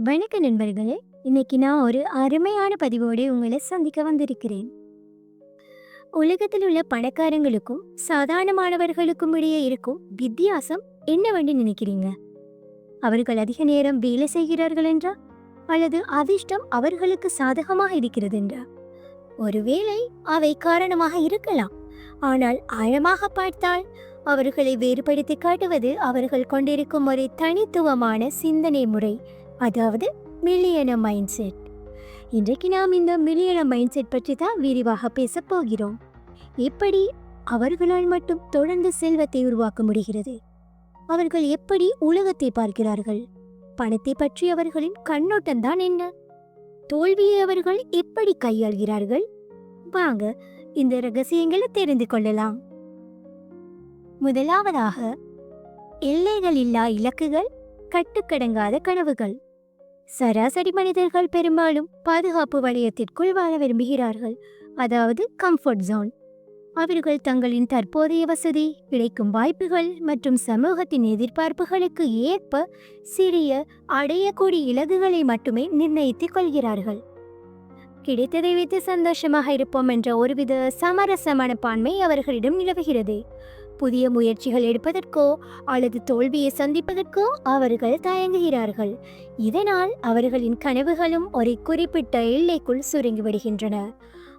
வணக்க நண்பர்களே இன்னைக்கு நான் ஒரு அருமையான பதிவோடு உங்களை சந்திக்க வந்திருக்கிறேன். உலகத்தில் உள்ள பணக்காரங்களுக்கும் சாதாரணமானவர்களுக்கும் இடையே இருக்கும் வித்தியாசம் என்னவென்று நினைக்கிறீங்க? அவர்கள் அதிக நேரம் வேலை செய்கிறார்கள் என்றா? அல்லது அதிர்ஷ்டம் அவர்களுக்கு சாதகமாக இருக்கிறது என்றா? ஒருவேளை அவை காரணமாக இருக்கலாம். ஆனால் ஆழமாக பார்த்தால் அவர்களை வேறுபடுத்தி காட்டுவது அவர்கள் கொண்டிருக்கும் ஒரு தனித்துவமான சிந்தனை முறை. அதாவது மில்லியன மைண்ட் செட் இன்றைக்கு நாம் இந்த மில்லியன மைண்ட் செட் பற்றி தான் விரிவாக பேசப் போகிறோம். எப்படி அவர்களால் மட்டும் தொடர்ந்து செல்வத்தை உருவாக்க முடிகிறது? அவர்கள் எப்படி உலகத்தை பார்க்கிறார்கள்? பணத்தை பற்றி அவர்களின் கண்ணோட்டம் தான் என்ன? தோல்வியை அவர்கள் எப்படி கையாள்கிறார்கள்? வாங்க இந்த ரகசியங்களை தெரிந்து கொள்ளலாம். முதலாவதாக எல்லைகள் இல்லா இலக்குகள் கட்டுக்கடங்காத கனவுகள். சராசரி மனிதர்கள் பெரும்பாலும் பாதுகாப்பு வளையத்திற்குள் வாழ விரும்புகிறார்கள். அதாவது கம்ஃபர்ட் ஜோன் அவர்கள் தங்களின் தற்போதைய வசதி கிடைக்கும் வாய்ப்புகள் மற்றும் சமூகத்தின் எதிர்பார்ப்புகளுக்கு ஏற்ப சிறிய அடையக்கூடிய இலக்குகளை மட்டுமே நிர்ணயித்துக் கொள்கிறார்கள். கிடைத்ததை வைத்து சந்தோஷமாக இருப்போம் என்ற ஒருவித சமரச மனப்பான்மை அவர்களிடம் நிலவுகிறது. புதிய முயற்சிகள் எடுப்பதற்கோ அல்லது தோல்வியை சந்திப்பதற்கோ அவர்கள் தயங்குகிறார்கள். இதனால் அவர்களின் கனவுகளும் ஒரு குறிப்பிட்ட எல்லைக்குள் சுருங்கிவிடுகின்றன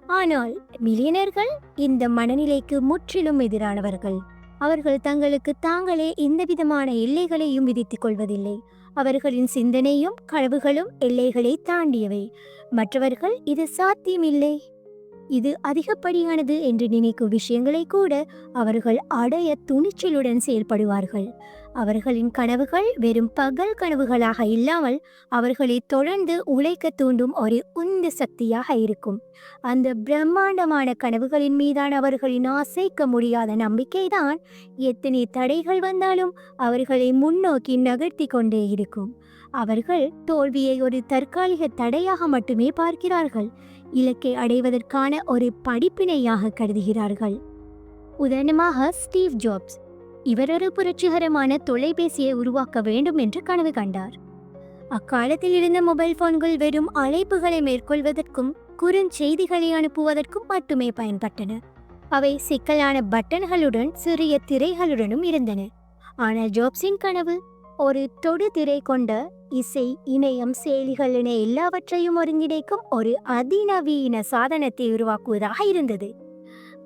ஆனால் மில்லியனர்கள் இந்த மனநிலைக்கு முற்றிலும் எதிரானவர்கள். அவர்கள் தங்களுக்கு தாங்களே எந்த விதமான எல்லைகளையும் விதித்துக் கொள்வதில்லை. அவர்களின் சிந்தனையும் கனவுகளும் எல்லைகளை தாண்டியவை. மற்றவர்கள் இது சாத்தியமில்லை. இது அதிகப்படியானது என்று நினைக்கும் விஷயங்களை கூட அவர்கள் அடைய துணிச்சலுடன் செயல்படுவார்கள். அவர்களின் கனவுகள் வெறும் பகல் கனவுகளாக இல்லாமல் அவர்களை தொடர்ந்து உழைக்க தூண்டும் ஒரு உந்து சக்தியாக இருக்கும். அந்த பிரம்மாண்டமான கனவுகளின் மீதான அவர்களின் அசைக்க முடியாத நம்பிக்கைதான் எத்தனை தடைகள் வந்தாலும் அவர்களை முன்னோக்கி நகர்த்தி கொண்டே இருக்கும். அவர்கள் தோல்வியை ஒரு தற்காலிக தடையாக மட்டுமே பார்க்கிறார்கள். இலக்கை அடைவதற்கான ஒரு படிப்பினையாக கருதுகிறார்கள். உதாரணமாக ஸ்டீவ் ஜாப்ஸ் இவர் ஒரு புரட்சிகரமான தொலைபேசியை உருவாக்க வேண்டும் என்று கனவு கண்டார். அக்காலத்தில் இருந்த மொபைல் போன்கள் வெறும் அழைப்புகளை மேற்கொள்வதற்கும் குறுஞ்செய்திகளை அனுப்புவதற்கும் மட்டுமே பயன்பட்டன. அவை சிக்கலான பட்டன்களுடன் சிறிய திரைகளுடனும் இருந்தன. ஆனால் ஜாப்ஸின் கனவு ஒரு தொடு திரை கொண்ட இசை இணையம் செயலிகள் என எல்லாவற்றையும் ஒருங்கிணைக்கும் ஒரு அதிநவீன சாதனத்தை உருவாக்குவதாக இருந்தது.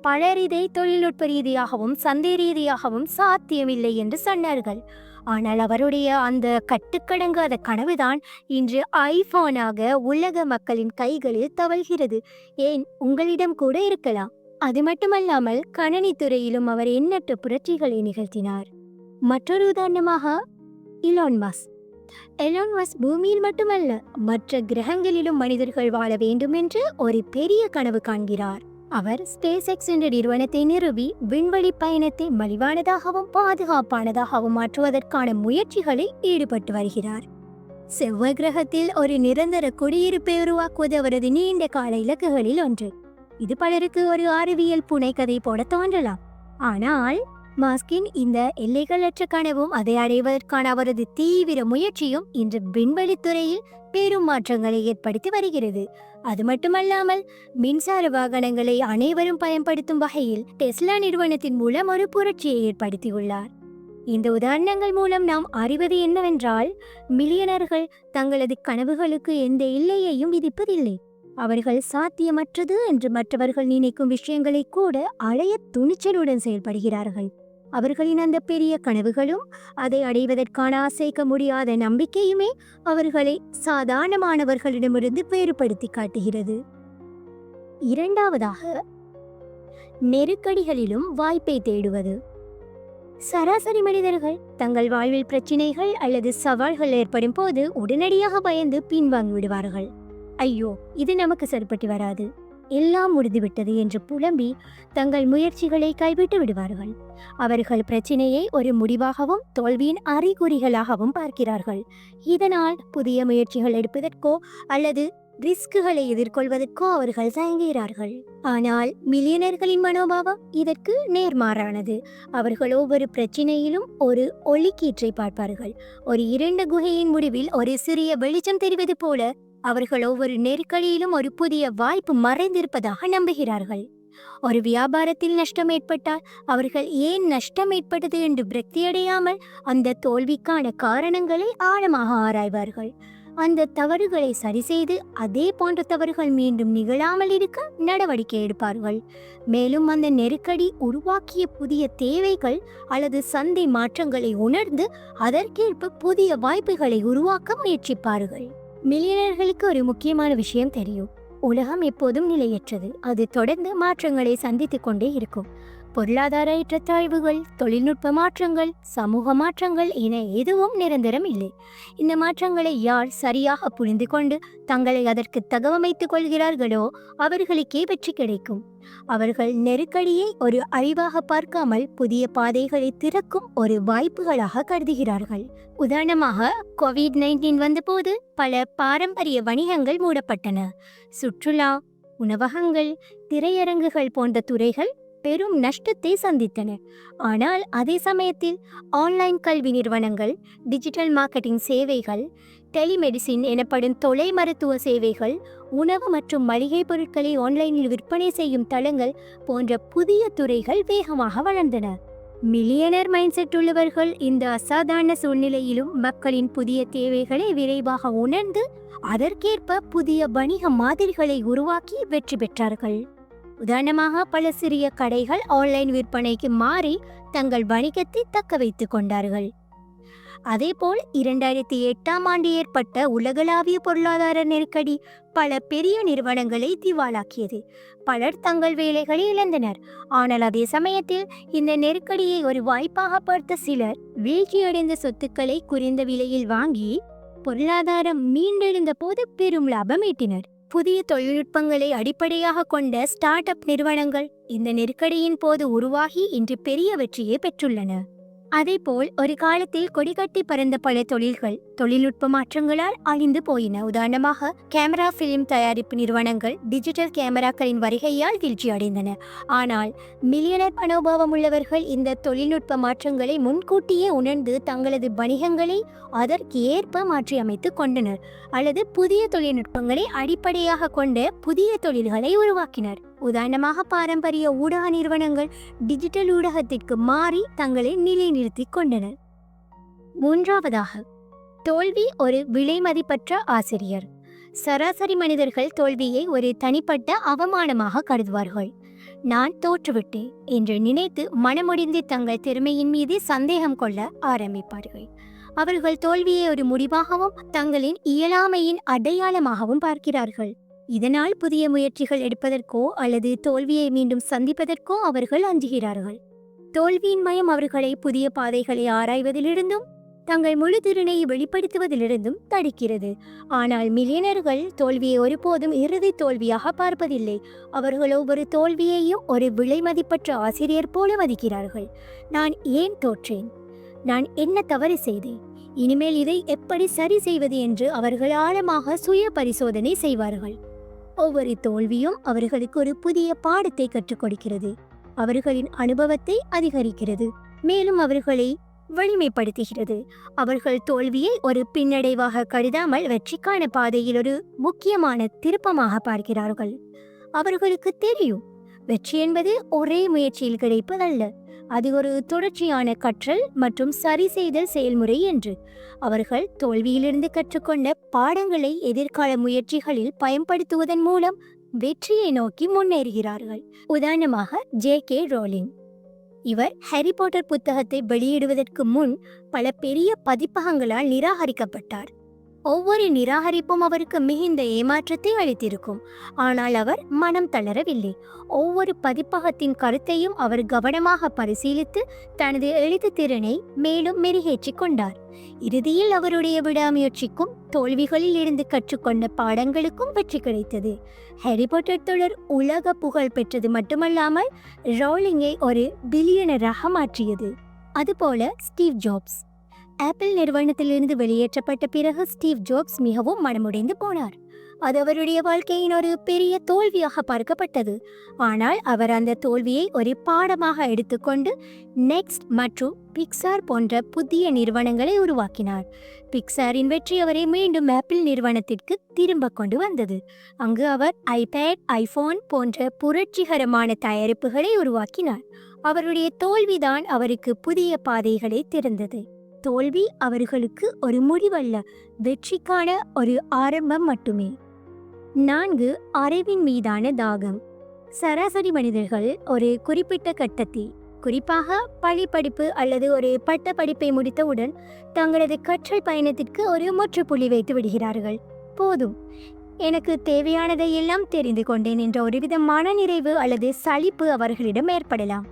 பலர் இதை தொழில்நுட்ப ரீதியாகவும் சந்தை ரீதியாகவும் சாத்தியமில்லை என்று சொன்னார்கள். ஆனால் அவருடைய அந்த கட்டுக்கடங்காத கனவுதான் இன்று ஐபோனாக உலக மக்களின் கைகளில் தவழ்கிறது. ஏன்? உங்களிடம் கூட இருக்கலாம். அது மட்டுமல்லாமல் கணனித்துறையிலும் அவர் எண்ணற்ற புரட்சிகளை நிகழ்த்தினார். மற்றொரு உதாரணமாக இலான் மாஸ் எலான் மஸ் பூமியில் மட்டுமல்ல மற்ற கிரகங்களிலும் மனிதர்கள் வாழ வேண்டும் என்று ஒரு பெரிய கனவு காண்கிறார். அவர் ஸ்பேஸ் எக்ஸ் என்ற நிறுவனத்தை நிறுவி விண்வெளி பயணத்தை மலிவானதாகவும் பாதுகாப்பானதாகவும் மாற்றுவதற்கான முயற்சிகளில் ஈடுபட்டு வருகிறார். செவ்வாய் கிரகத்தில் ஒரு நிரந்தர குடியிருப்பை உருவாக்குவது அவரது நீண்ட கால இலக்குகளில் ஒன்று. இது பலருக்கு ஒரு அறிவியல் புனைக்கதை போல தோன்றலாம். ஆனால் மாஸ்கின் இந்த எல்லைகளற்ற கனவும் அதை அடைவதற்கான அவரது தீவிர முயற்சியும் இன்று விண்வெளித்துறையில் பெரும் மாற்றங்களை ஏற்படுத்தி வருகிறது. அது மட்டுமல்லாமல் மின்சார வாகனங்களை அனைவரும் பயன்படுத்தும் வகையில் டெஸ்லா நிறுவனத்தின் மூலம் ஒரு புரட்சியை ஏற்படுத்தியுள்ளார். இந்த உதாரணங்கள் மூலம் நாம் அறிவது என்னவென்றால் மில்லியனர்கள் தங்களது கனவுகளுக்கு எந்த எல்லையையும் விதிப்பதில்லை. அவர்கள் சாத்தியமற்றது என்று மற்றவர்கள் நினைக்கும் விஷயங்களை கூட அழைய துணிச்சலுடன் செயல்படுகிறார்கள். அவர்களின் அந்த பெரிய கனவுகளும் அதை அடைவதற்கான அசைக்க முடியாத நம்பிக்கையுமே அவர்களை சாதாரணமானவர்களிடமிருந்து வேறுபடுத்தி காட்டுகிறது. இரண்டாவதாக நெருக்கடிகளிலும் வாய்ப்பை தேடுவது. சராசரி மனிதர்கள் தங்கள் வாழ்வில் பிரச்சினைகள் அல்லது சவால்கள் ஏற்படும் போது உடனடியாக பயந்து பின்வாங்கி விடுவார்கள் ஐயோ இது நமக்கு சரிப்பட்டு வராது. எல்லாம் முடிந்துவிட்டது என்று புலம்பி தங்கள் முயற்சிகளை கைவிட்டு விடுவார்கள். அவர்கள் பிரச்சினையை ஒரு முடிவாகவும் தோல்வியின் அறிகுறிகளாகவும் பார்க்கிறார்கள். இதனால் புதிய முயற்சிகள் எடுப்பதற்கோ அல்லது ரிஸ்குகளை எதிர்கொள்வதற்கோ அவர்கள் தயங்குகிறார்கள். ஆனால் மில்லியனர்களின் மனோபாவம் இதற்கு நேர்மாறானது. அவர்கள் ஒவ்வொரு பிரச்சனையிலும் ஒரு ஒளிக்கீற்றை பார்ப்பார்கள். ஒரு இரண்டு குகையின் முடிவில் ஒரு சிறிய வெளிச்சம் தெரிவது போல அவர்கள் ஒவ்வொரு நெருக்கடியிலும் ஒரு புதிய வாய்ப்பு மறைந்திருப்பதாக நம்புகிறார்கள். ஒரு வியாபாரத்தில் நஷ்டம் ஏற்பட்டால் அவர்கள் ஏன் நஷ்டம் ஏற்பட்டது என்று விரக்தியடையாமல் அந்த தோல்விக்கான காரணங்களை ஆழமாக ஆராய்வார்கள். அந்த தவறுகளை சரி செய்து அதே போன்ற தவறுகள் மீண்டும் நிகழாமல் இருக்க நடவடிக்கை எடுப்பார்கள். மேலும் அந்த நெருக்கடி உருவாக்கிய புதிய தேவைகள் அல்லது சந்தை மாற்றங்களை உணர்ந்து அதற்கேற்ப புதிய வாய்ப்புகளை உருவாக்க முயற்சிப்பார்கள். மில்லியனர்களுக்கு ஒரு முக்கியமான விஷயம் தெரியும். உலகம் எப்போதும் நிலையற்றது. அது தொடர்ந்து மாற்றங்களை சந்தித்துக் கொண்டே இருக்கும். பொருளாதார ஏற்றத்தாழ்வுகள் தொழில்நுட்ப மாற்றங்கள் சமூக மாற்றங்கள் என எதுவும் நிரந்தரம் இல்லை. இந்த மாற்றங்களை யார் சரியாக புரிந்து கொண்டு தங்களை அதற்கு தகவமைத்துக் கொள்கிறார்களோ அவர்களுக்கே வெற்றி கிடைக்கும். அவர்கள் நெருக்கடியை ஒரு அழிவாக பார்க்காமல் புதிய பாதைகளை திறக்கும் ஒரு வாய்ப்புகளாக கருதுகிறார்கள். உதாரணமாக கோவிட் நைன்டீன் வந்தபோது பல பாரம்பரிய வணிகங்கள் மூடப்பட்டன. சுற்றுலா உணவகங்கள் திரையரங்குகள் போன்ற துறைகள் பெரும் நஷ்டத்தை சந்தித்தன. ஆனால் அதே சமயத்தில் ஆன்லைன் கல்வி நிறுவனங்கள் டிஜிட்டல் மார்க்கெட்டிங் சேவைகள் டெலிமெடிசின் எனப்படும் தொலை மருத்துவ சேவைகள் உணவு மற்றும் மளிகை பொருட்களை ஆன்லைனில் விற்பனை செய்யும் தளங்கள் போன்ற புதிய துறைகள் வேகமாக வளர்ந்தன. மில்லியனர் மைண்ட் செட் உள்ளவர்கள் இந்த அசாதாரண சூழ்நிலையிலும் மக்களின் புதிய தேவைகளை விரைவாக உணர்ந்து அதற்கேற்ப புதிய வணிக மாதிரிகளை உருவாக்கி வெற்றி பெற்றார்கள். உதாரணமாக பல சிறிய கடைகள் ஆன்லைன் விற்பனைக்கு மாறி தங்கள் வணிகத்தை தக்க வைத்துக் கொண்டார்கள். அதேபோல் இரண்டாயிரத்தி எட்டாம் ஆண்டு ஏற்பட்ட உலகளாவிய பொருளாதார நெருக்கடி பல பெரிய நிறுவனங்களை திவாலாக்கியது. பலர் தங்கள் வேலைகளை இழந்தனர். ஆனால் அதே சமயத்தில் இந்த நெருக்கடியை ஒரு வாய்ப்பாக பார்த்த சிலர் வீழ்ச்சியடைந்த சொத்துக்களை குறைந்த விலையில் வாங்கி பொருளாதாரம் மீண்டெழுந்த போது பெரும் லாபம் ஈட்டினர். புதிய தொழில்நுட்பங்களை அடிப்படையாக கொண்ட ஸ்டார்ட் அப் நிறுவனங்கள் இந்த நெருக்கடியின் போது உருவாகி இன்று பெரிய வெற்றியை பெற்றுள்ளன. அதேபோல் ஒரு காலத்தில் கொடிகட்டி பறந்த பல தொழில்கள் தொழில்நுட்ப மாற்றங்களால் அழிந்து போயின. உதாரணமாக கேமரா பிலிம் தயாரிப்பு நிறுவனங்கள் டிஜிட்டல் கேமராக்களின் வருகையால் வீழ்ச்சி அடைந்தன. ஆனால் மில்லியனர் மனோபாவம் உள்ளவர்கள் இந்த தொழில்நுட்ப மாற்றங்களை முன்கூட்டியே உணர்ந்து தங்களது வணிகங்களை அதற்கு ஏற்ப மாற்றியமைத்துக் கொண்டனர் அல்லது புதிய தொழில்நுட்பங்களை அடிப்படையாக கொண்ட புதிய தொழில்களை உருவாக்கினர். உதாரணமாக பாரம்பரிய ஊடக நிறுவனங்கள் டிஜிட்டல் ஊடகத்திற்கு மாறி தங்களை நிலைநிறுத்திக் கொண்டனர். மூன்றாவதாக தோல்வி ஒரு விலைமதிப்பற்ற ஆசிரியர். சராசரி மனிதர்கள் தோல்வியை ஒரு தனிப்பட்ட அவமானமாக கருதுவார்கள். நான் தோற்றுவிட்டேன் என்று நினைத்து மனமுடிந்து தங்கள் திறமையின் மீது சந்தேகம் கொள்ள ஆரம்பிப்பார்கள். அவர்கள் தோல்வியை ஒரு முடிவாகவும் தங்களின் இயலாமையின் அடையாளமாகவும் பார்க்கிறார்கள். இதனால் புதிய முயற்சிகள் எடுப்பதற்கோ அல்லது தோல்வியை மீண்டும் சந்திப்பதற்கோ அவர்கள் அஞ்சுகிறார்கள். தோல்வியின் மயம் அவர்களை புதிய பாதைகளை ஆராய்வதிலிருந்தும் தங்கள் முழு திறனை வெளிப்படுத்துவதிலிருந்தும் தடுக்கிறது. ஆனால் மில்லியனர்கள் தோல்வியை ஒருபோதும் இறுதி தோல்வியாக பார்ப்பதில்லை. அவர்கள் ஒவ்வொரு தோல்வியையும் ஒரு விலைமதிப்பற்ற ஆசிரியர் போல மதிக்கிறார்கள். நான் ஏன் தோற்றேன்? நான் என்ன தவறு செய்தேன்? இனிமேல் இதை எப்படி சரி செய்வது? என்று அவர்கள் ஆழமாக சுய பரிசோதனை செய்வார்கள். ஒவ்வொரு தோல்வியும் அவர்களுக்கு ஒரு புதிய பாடத்தை கற்றுக் கொடுக்கிறது. அவர்களின் அனுபவத்தை அதிகரிக்கிறது. மேலும் அவர்களை வலிமைப்படுத்துகிறது. அவர்கள் தோல்வியை ஒரு பின்னடைவாக கருதாமல் வெற்றிக்கான பாதையில் ஒரு முக்கியமான திருப்பமாக பார்க்கிறார்கள். அவர்களுக்கு தெரியும் வெற்றி என்பது ஒரே முயற்சியில் கிடைப்பதல்ல. அது ஒரு தொடர்ச்சியான கற்றல் மற்றும் சரி செய்தல் செயல்முறை என்று. அவர்கள் தோல்வியிலிருந்து கற்றுக்கொண்ட பாடங்களை எதிர்கால முயற்சிகளில் பயன்படுத்துவதன் மூலம் வெற்றியை நோக்கி முன்னேறுகிறார்கள். உதாரணமாக ஜே கே ரோலிங் இவர் ஹாரி பாட்டர் புத்தகத்தை வெளியிடுவதற்கு முன் பல பெரிய பதிப்பகங்களால் நிராகரிக்கப்பட்டார். ஒவ்வொரு நிராகரிப்பும் அவருக்கு மிகுந்த ஏமாற்றத்தை அளித்திருக்கும். ஆனால் அவர் மனம் தளரவில்லை. ஒவ்வொரு பதிப்பகத்தின் கருத்தையும் அவர் கவனமாக பரிசீலித்து தனது எழுத்து திறனை மேலும் மெருகேற்றிக் கொண்டார். இறுதியில் அவருடைய விடாமுயற்சிக்கும் தோல்விகளில் இருந்து கற்றுக்கொண்ட பாடங்களுக்கும் வெற்றி கிடைத்தது. ஹெரிபோட்டர் தொடர் உலக புகழ் பெற்றது மட்டுமல்லாமல் ரோலிங்கை ஒரு பில்லியனராக மாற்றியது. அதுபோல ஸ்டீவ் ஜாப்ஸ். ஆப்பிள் நிறுவனத்திலிருந்து வெளியேற்றப்பட்ட பிறகு ஸ்டீவ் ஜாப்ஸ் மிகவும் மனமுடைந்து போனார். அது அவருடைய வாழ்க்கையின் ஒரு பெரிய தோல்வியாக பார்க்கப்பட்டது. ஆனால் அவர் அந்த தோல்வியை ஒரு பாடமாக எடுத்துக்கொண்டு நெக்ஸ்ட் மற்றும் பிக்சார் போன்ற புதிய நிறுவனங்களை உருவாக்கினார். பிக்சாரின் வெற்றி அவரை மீண்டும் ஆப்பிள் நிறுவனத்திற்கு திரும்ப கொண்டு வந்தது. அங்கு அவர் ஐபேட் ஐபோன் போன்ற புரட்சிகரமான தயாரிப்புகளை உருவாக்கினார். அவருடைய தோல்விதான் அவருக்கு புதிய பாதைகளை திறந்தது. தோல்வி அவர்களுக்கு ஒரு முடிவல்ல. வெற்றிக்கான ஒரு ஆரம்பம் மட்டுமே. நான்கு அறிவின் மீதான தாகம். சராசரி மனிதர்கள் ஒரு குறிப்பிட்ட கட்டத்தில் குறிப்பாக பள்ளி படிப்பு அல்லது ஒரு பட்ட படிப்பை முடித்தவுடன் தங்களது கற்றல் பயணத்திற்கு ஒரு முற்றுப்புள்ளி வைத்து விடுகிறார்கள். போதும். எனக்கு தேவையானதை எல்லாம் தெரிந்து கொண்டேன் என்ற ஒருவித மனநிறைவு அல்லது சலிப்பு அவர்களிடம் ஏற்படலாம்.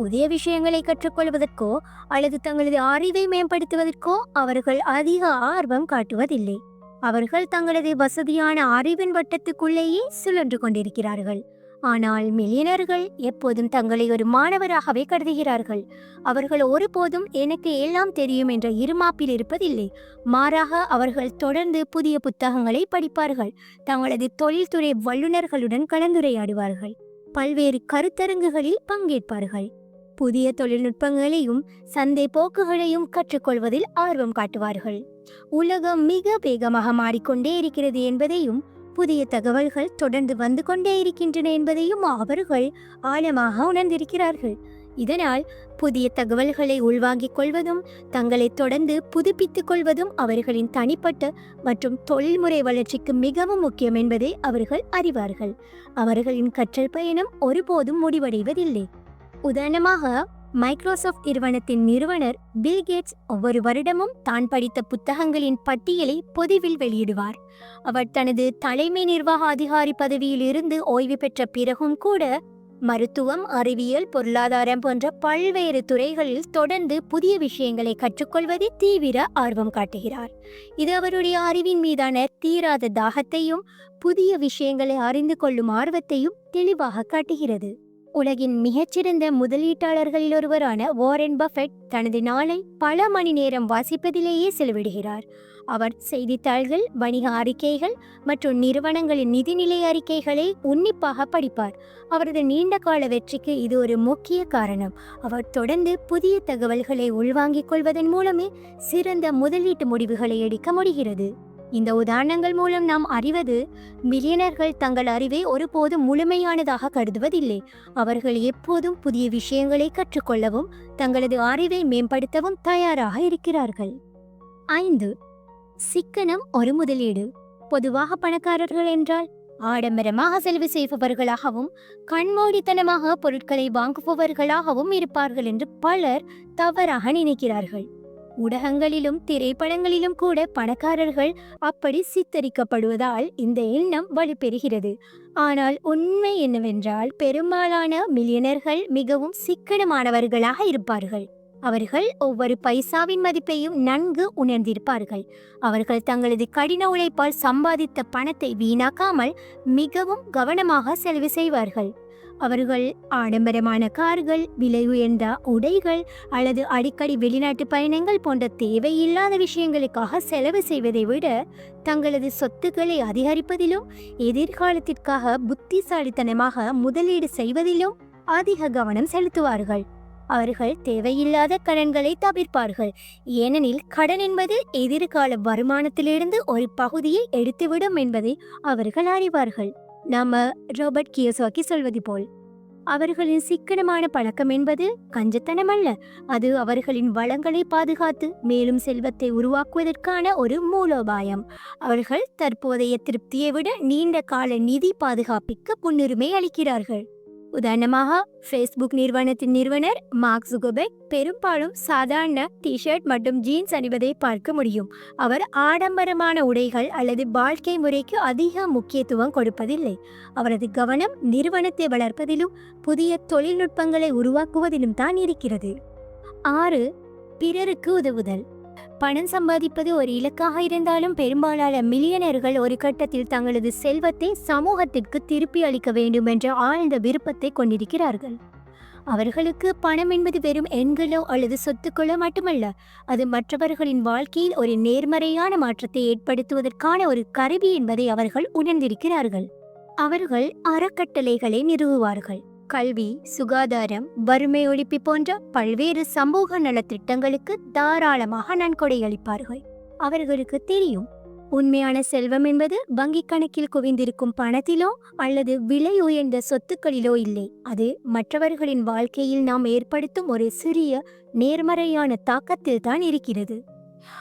புதிய விஷயங்களை கற்றுக்கொள்வதற்கோ அல்லது தங்களது அறிவை மேம்படுத்துவதற்கோ அவர்கள் அதிக ஆர்வம் காட்டுவதில்லை. அவர்கள் தங்களது வசதியான அறிவின் வட்டத்துக்குள்ளேயே சுழன்று கொண்டிருக்கிறார்கள். ஆனால் மில்லியனர்கள் எப்போதும் தங்களை ஒரு மாணவராகவே கருதுகிறார்கள். அவர்கள் ஒருபோதும் எனக்கு எல்லாம் தெரியும் என்ற இருமாப்பில் இருப்பதில்லை. மாறாக அவர்கள் தொடர்ந்து புதிய புத்தகங்களை படிப்பார்கள். தங்களது தொழில்துறை வல்லுநர்களுடன் கலந்துரையாடுவார்கள். பல்வேறு கருத்தரங்குகளில் பங்கேற்பார்கள். புதிய தொழில்நுட்பங்களையும் சந்தை போக்குகளையும் கற்றுக்கொள்வதில் ஆர்வம் காட்டுவார்கள். உலகம் மிக வேகமாக மாறிக்கொண்டே இருக்கிறது என்பதையும் புதிய தகவல்கள் தொடர்ந்து வந்து கொண்டே இருக்கின்றன என்பதையும் அவர்கள் ஆழமாக உணர்ந்திருக்கிறார்கள். இதனால் புதிய தகவல்களை உள்வாங்கிக் கொள்வதும் தங்களை தொடர்ந்து புதுப்பித்துக் கொள்வதும் அவர்களின் தனிப்பட்ட மற்றும் தொழில்முறை வளர்ச்சிக்கு மிகவும் முக்கியம் என்பதை அவர்கள் அறிவார்கள். அவர்களின் கற்றல் பயணம் ஒருபோதும் முடிவடைவதில்லை. உதாரணமாக மைக்ரோசாஃப்ட் நிறுவனத்தின் நிறுவனர் பில் கேட்ஸ் ஒவ்வொரு வருடமும் தான் படித்த புத்தகங்களின் பட்டியலை பொதுவில் வெளியிடுவார். அவர் தனது தலைமை நிர்வாக அதிகாரி பதவியில் இருந்து ஓய்வு பெற்ற பிறகும் கூட மருத்துவம் அறிவியல் பொருளாதாரம் போன்ற பல்வேறு துறைகளில் தொடர்ந்து புதிய விஷயங்களை கற்றுக்கொள்வதில் தீவிர ஆர்வம் காட்டுகிறார். இது அவருடைய அறிவின் மீதான தீராத தாகத்தையும் புதிய விஷயங்களை அறிந்து கொள்ளும் ஆர்வத்தையும் தெளிவாக காட்டுகிறது. உலகின் மிகச்சிறந்த முதலீட்டாளர்களில் ஒருவரான வாரன் பஃபெட் தனது நாளை பல மணி நேரம் வாசிப்பதிலேயே செலவிடுகிறார். அவர் செய்தித்தாள்கள் வணிக அறிக்கைகள் மற்றும் நிறுவனங்களின் நிதிநிலை அறிக்கைகளை உன்னிப்பாக படிப்பார். அவரது நீண்ட கால வெற்றிக்கு இது ஒரு முக்கிய காரணம். அவர் தொடர்ந்து புதிய தகவல்களை உள்வாங்கிக் கொள்வதன் மூலமே சிறந்த முதலீட்டு முடிவுகளை எடுக்க முடிகிறது. இந்த உதாரணங்கள் மூலம் நாம் அறிவது மில்லியனர்கள் தங்கள் அறிவை ஒருபோதும் முழுமையானதாக கருதுவதில்லை. அவர்கள் எப்போதும் புதிய விஷயங்களை கற்றுக்கொள்ளவும் தங்களது அறிவை மேம்படுத்தவும் தயாராக இருக்கிறார்கள். ஐந்து. சிக்கனம் ஒரு முதலீடு. பொதுவாக பணக்காரர்கள் என்றால் ஆடம்பரமாக செலவு செய்பவர்களாகவும் கண்மூடித்தனமாக பொருட்களை வாங்குபவர்களாகவும் இருப்பார்கள் என்று பலர் தவறாக நினைக்கிறார்கள். ஊடகங்களிலும் திரைப்படங்களிலும் கூட பணக்காரர்கள் அப்படி சித்தரிக்கப்படுவதால் இந்த எண்ணம் வலுப்பெறுகிறது. ஆனால் உண்மை என்னவென்றால் பெரும்பாலான மில்லியனர்கள் மிகவும் சிக்கனமானவர்களாக இருப்பார்கள். அவர்கள் ஒவ்வொரு பைசாவின் மதிப்பையும் நன்கு உணர்ந்திருப்பார்கள். அவர்கள் தங்களது கடின உழைப்பால் சம்பாதித்த பணத்தை வீணாக்காமல் மிகவும் கவனமாக செலவு செய்வார்கள். அவர்கள் ஆடம்பரமான கார்கள் விலை உயர்ந்த உடைகள் அல்லது அடிக்கடி வெளிநாட்டு பயணங்கள் போன்ற தேவையில்லாத விஷயங்களுக்காக செலவு செய்வதை விட தங்களது சொத்துக்களை அதிகரிப்பதிலும் எதிர்காலத்திற்காக புத்திசாலித்தனமாக முதலீடு செய்வதிலும் அதிக கவனம் செலுத்துவார்கள். அவர்கள் தேவையில்லாத கடன்களை தவிர்ப்பார்கள். ஏனெனில் கடன் என்பது எதிர்கால வருமானத்திலிருந்து ஒரு பகுதியை எடுத்துவிடும் என்பதை அவர்கள் அறிவார்கள். நாம ரோபர்ட் கியோசாக்கி சொல்வது போல் அவர்களின் சிக்கனமான பழக்கம் என்பது கஞ்சத்தனம் அல்ல. அது அவர்களின் வளங்களை பாதுகாத்து மேலும் செல்வத்தை உருவாக்குவதற்கான ஒரு மூலோபாயம். அவர்கள் தற்போதைய திருப்தியை விட நீண்ட கால நிதி பாதுகாப்பிற்கு முன்னுரிமை அளிக்கிறார்கள். உதாரணமாக ஃபேஸ்புக் நிறுவனத்தின் நிறுவனர் மார்க் சுகபெக் பெரும்பாலும் சாதாரண டிஷர்ட் மற்றும் ஜீன்ஸ் அணிவதை பார்க்க முடியும். அவர் ஆடம்பரமான உடைகள் அல்லது வாழ்க்கை முறைக்கு அதிக முக்கியத்துவம் கொடுப்பதில்லை. அவரது கவனம் நிறுவனத்தை வளர்ப்பதிலும் புதிய தொழில்நுட்பங்களை உருவாக்குவதிலும் தான் இருக்கிறது. ஆறு பிறருக்கு உதவுதல். பணம் சம்பாதிப்பது ஒரு இலக்காக இருந்தாலும் பெரும்பாலான மில்லியனர்கள் ஒரு கட்டத்தில் தங்களது செல்வத்தை சமூகத்திற்கு திருப்பி அளிக்க வேண்டும் என்ற ஆழ்ந்த விருப்பத்தை கொண்டிருக்கிறார்கள். அவர்களுக்கு பணம் என்பது வெறும் எண்களோ அல்லது சொத்துக்களோ மட்டுமல்ல அது மற்றவர்களின் வாழ்க்கையில் ஒரு நேர்மறையான மாற்றத்தை ஏற்படுத்துவதற்கான ஒரு கருவி என்பதை அவர்கள் உணர்ந்திருக்கிறார்கள். அவர்கள் அறக்கட்டளைகளை நிறுவுவார்கள். கல்வி சுகாதாரம் வறுமை ஒழிப்பு போன்ற பல்வேறு சமூக நலத்திட்டங்களுக்கு தாராளமாக நன்கொடை அளிப்பார்கள் அவர்களுக்கு தெரியும் உண்மையான செல்வம் என்பது வங்கிக் கணக்கில் குவிந்திருக்கும் பணத்திலோ அல்லது விலை உயர்ந்த சொத்துக்களிலோ இல்லை. அது மற்றவர்களின் வாழ்க்கையில் நாம் ஏற்படுத்தும் ஒரு சிறிய நேர்மறையான தாக்கத்தில் தான் இருக்கிறது.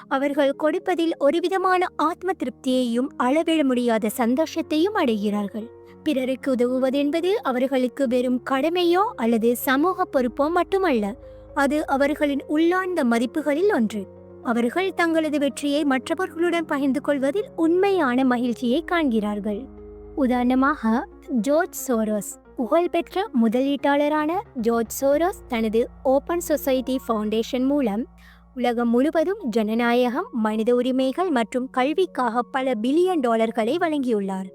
அவர்கள் கொடுப்பதில் ஒருவிதமான ஆத்ம திருப்தியையும் அளவிட முடியாத சந்தோஷத்தையும் அடைகிறார்கள். பிறருக்கு உதவுவதென்பது அவர்களுக்கு வெறும் கடமையோ அல்லது சமூக பொறுப்போ மட்டுமல்ல. அது அவர்களின் உள்ளார்ந்த மதிப்புகளில் ஒன்று. அவர்கள் தங்களது வெற்றியை மற்றவர்களுடன் பகிர்ந்து கொள்வதில் உண்மையான மகிழ்ச்சியை காண்கிறார்கள். உதாரணமாக ஜோர்ஜ் சோரோஸ் புகழ்பெற்ற முதலீட்டாளரான ஜோர்ஜ் சோரோஸ் தனது ஓபன் சொசைட்டி ஃபவுண்டேஷன் மூலம் உலகம் முழுவதும் ஜனநாயகம் மனித உரிமைகள் மற்றும் கல்விக்காக பல பில்லியன் டாலர்களை வழங்கியுள்ளார்.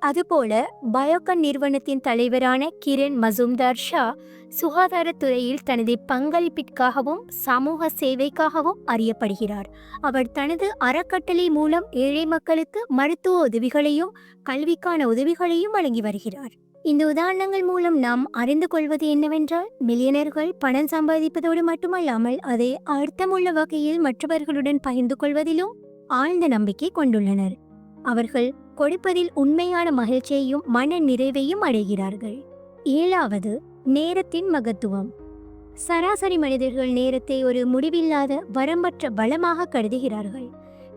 அதுபோல பயோகன் நிறுவனத்தின் தலைவரான கிரண் மசும்தார் ஷா சுகாதாரத்துறையில் தனது பங்களிப்பிற்காகவும் சமூக சேவைக்காகவும் அறியப்படுகிறார். அவர் தனது அறக்கட்டளை மூலம் ஏழை மக்களுக்கு மருத்துவ உதவிகளையும் கல்விக்கான உதவிகளையும் வழங்கி வருகிறார். இந்த உதாரணங்கள் மூலம் நாம் அறிந்து கொள்வது என்னவென்றால் மில்லியனர்கள் பணம் சம்பாதிப்பதோடு மட்டுமல்லாமல் அதை அர்த்தமுள்ள வகையில் மற்றவர்களுடன் பகிர்ந்து கொள்வதிலும் ஆழ்ந்த நம்பிக்கை கொண்டுள்ளனர். அவர்கள் கொடுப்பதில் உண்மையான மகிழ்ச்சியையும் மன நிறைவையும் அடைகிறார்கள். ஏழாவது நேரத்தின் மகத்துவம். சராசரி மனிதர்கள் நேரத்தை ஒரு முடிவில்லாத வரம்பற்ற பலமாக கருதுகிறார்கள்.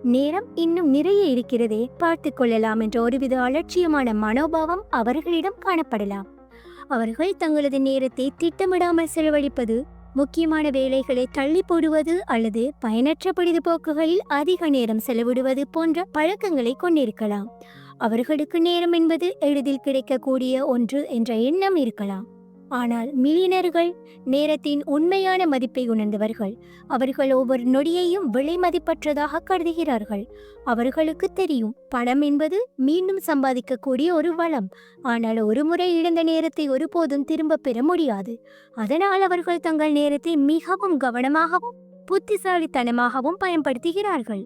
நேரம் இன்னும் நிறைய இருக்கிறதே பார்த்து கொள்ளலாம் என்ற ஒருவித அலட்சியமான மனோபாவம் அவர்களிடம் காணப்படலாம். அவர்கள் தங்களது நேரத்தை திட்டமிடாமல் செலவழிப்பது முக்கியமான வேலைகளை தள்ளி போடுவது அல்லது பயனற்ற பொழுதுபோக்குகளில் அதிக நேரம் செலவிடுவது போன்ற பழக்கங்களை கொண்டிருக்கலாம். அவர்களுக்கு நேரம் என்பது எளிதில் கிடைக்கக்கூடிய ஒன்று என்ற எண்ணம் இருக்கலாம். ஆனால் மில்லியனர்கள் நேரத்தின் உண்மையான மதிப்பை உணர்ந்தவர்கள். அவர்கள் ஒவ்வொரு நொடியையும் விலை மதிப்பற்றதாக கருதுகிறார்கள். அவர்களுக்கு தெரியும் பணம் என்பது மீண்டும் சம்பாதிக்கக்கூடிய ஒரு வளம். ஆனால் ஒரு முறை இழந்த நேரத்தை ஒருபோதும் திரும்ப பெற முடியாது. அதனால் அவர்கள் தங்கள் நேரத்தை மிகவும் கவனமாகவும் புத்திசாலித்தனமாகவும் பயன்படுத்துகிறார்கள்.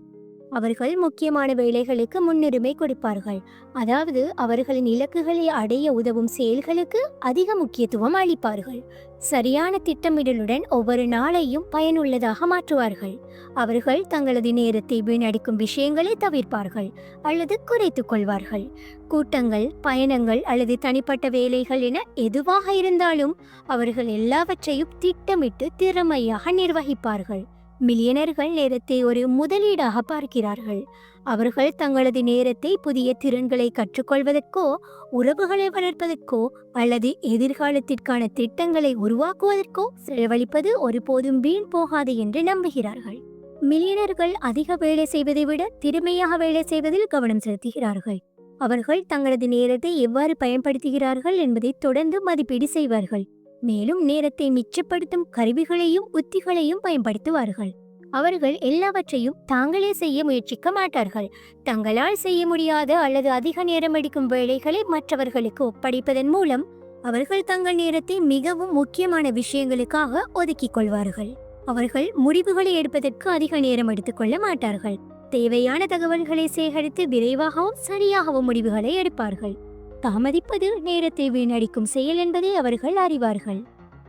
அவர்கள் முக்கியமான வேலைகளுக்கு முன்னுரிமை கொடுப்பார்கள். அதாவது அவர்களின் இலக்குகளை அடைய உதவும் செயல்களுக்கு அதிக முக்கியத்துவம் அளிப்பார்கள். சரியான திட்டமிடலுடன் ஒவ்வொரு நாளையும் பயனுள்ளதாக மாற்றுவார்கள். அவர்கள் தங்களது நேரத்தை வீணடிக்கும் விஷயங்களை தவிர்ப்பார்கள் அல்லது குறைத்துக் கொள்வார்கள். கூட்டங்கள் பயணங்கள் அல்லது தனிப்பட்ட வேலைகள் என எதுவாக இருந்தாலும் அவர்கள் எல்லாவற்றையும் திட்டமிட்டு திறமையாக நிர்வகிப்பார்கள். மில்லியனர்கள் நேரத்தை ஒரு முதலீடாக பார்க்கிறார்கள். அவர்கள் தங்களது நேரத்தை புதிய திறன்களை கற்றுக்கொள்வதற்கோ உறவுகளை வளர்ப்பதற்கோ அல்லது எதிர்காலத்திற்கான திட்டங்களை உருவாக்குவதற்கோ செலவழிப்பது ஒருபோதும் வீண் போகாது என்று நம்புகிறார்கள். மில்லியனர்கள் அதிக வேலை செய்வதை விட திறமையாக வேலை செய்வதில் கவனம் செலுத்துகிறார்கள். அவர்கள் தங்களது நேரத்தை எவ்வாறு பயன்படுத்துகிறார்கள் என்பதை தொடர்ந்து மதிப்பீடு செய்வார்கள். மேலும் நேரத்தை மிச்சப்படுத்தும் கருவிகளையும் உத்திகளையும் பயன்படுத்துவார்கள். அவர்கள் எல்லாவற்றையும் தாங்களே செய்ய முயற்சிக்க மாட்டார்கள். தங்களால் செய்ய முடியாத அல்லது அதிக நேரம் எடுக்கும் வேலைகளை மற்றவர்களுக்கு ஒப்படைப்பதன் மூலம் அவர்கள் தங்கள் நேரத்தை மிகவும் முக்கியமான விஷயங்களுக்காக ஒதுக்கிக் கொள்வார்கள். அவர்கள் முடிவுகளை எடுப்பதற்கு அதிக நேரம் எடுத்துக்கொள்ள மாட்டார்கள். தேவையான தகவல்களை சேகரித்து விரைவாகவும் சரியாகவும் முடிவுகளை எடுப்பார்கள். தாமதிப்பது நேரத்தை வீணடிக்கும் செயல் என்பதை அவர்கள் அறிவார்கள்.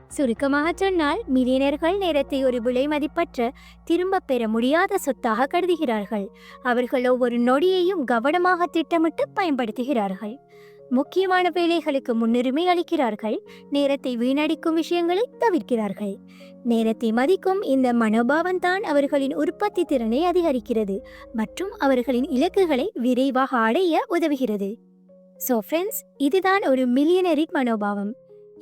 சுருக்கமாக சொன்னால் மில்லியனர்கள் நேரத்தை ஒரு விலை மதிப்பற்ற திரும்ப பெற முடியாத சொத்தாக கருதுகிறார்கள். அவர்கள் ஒவ்வொரு நொடியையும் கவனமாக திட்டமிட்டு பயன்படுத்துகிறார்கள். முக்கியமான வேலைகளுக்கு முன்னுரிமை அளிக்கிறார்கள். நேரத்தை வீணடிக்கும் விஷயங்களை தவிர்க்கிறார்கள். நேரத்தை மதிக்கும் இந்த மனோபாவம் தான் அவர்களின் உற்பத்தி திறனை அதிகரிக்கிறது மற்றும் அவர்களின் இலக்குகளை விரைவாக அடைய உதவுகிறது. ஸோ ஃப்ரெண்ட்ஸ் இதுதான் ஒரு மில்லியனரிக் மனோபாவம்.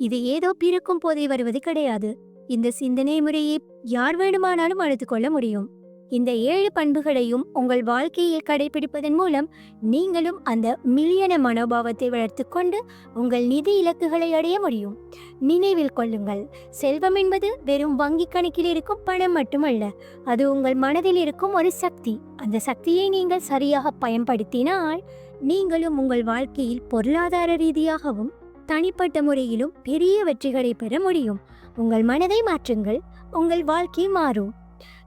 இது ஏதோ பிறக்கும் போதே வருவது கிடையாது. இந்த சிந்தனை முறையை யார் வேண்டுமானாலும் வளர்த்துக்கொள்ள முடியும். இந்த ஏழு பண்புகளையும் உங்கள் வாழ்க்கையில் கடைபிடிப்பதன் மூலம் நீங்களும் அந்த மில்லியன மனோபாவத்தை வளர்த்துக்கொண்டு உங்கள் நிதி இலக்குகளை அடைய முடியும். நினைவில் கொள்ளுங்கள். செல்வம் என்பது வெறும் வங்கி கணக்கில் இருக்கும் பணம் மட்டுமல்ல. அது உங்கள் மனதில் இருக்கும் ஒரு சக்தி. அந்த சக்தியை நீங்கள் சரியாக பயன்படுத்தினால் நீங்களும் உங்கள் வாழ்க்கையில் பொருளாதார ரீதியாகவும் தனிப்பட்ட முறையிலும் பெரிய வெற்றிகளை பெற முடியும். உங்கள் மனதை மாற்றுங்கள் உங்கள் வாழ்க்கை மாறும்.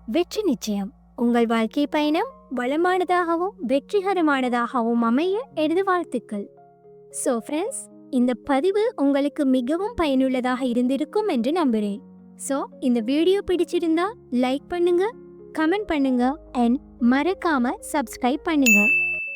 வெற்றி நிச்சயம். உங்கள் வாழ்க்கை பயணம் வளமானதாகவும் வெற்றிகரமானதாகவும் அமைய எனது வாழ்த்துக்கள். ஸோ ஃப்ரெண்ட்ஸ் இந்த பதிவு உங்களுக்கு மிகவும் பயனுள்ளதாக இருந்திருக்கும் என்று நம்புகிறேன். ஸோ இந்த வீடியோ பிடிச்சிருந்தா லைக் பண்ணுங்க கமெண்ட் பண்ணுங்க அண்ட் மறக்காம சப்ஸ்கிரைப் பண்ணுங்க.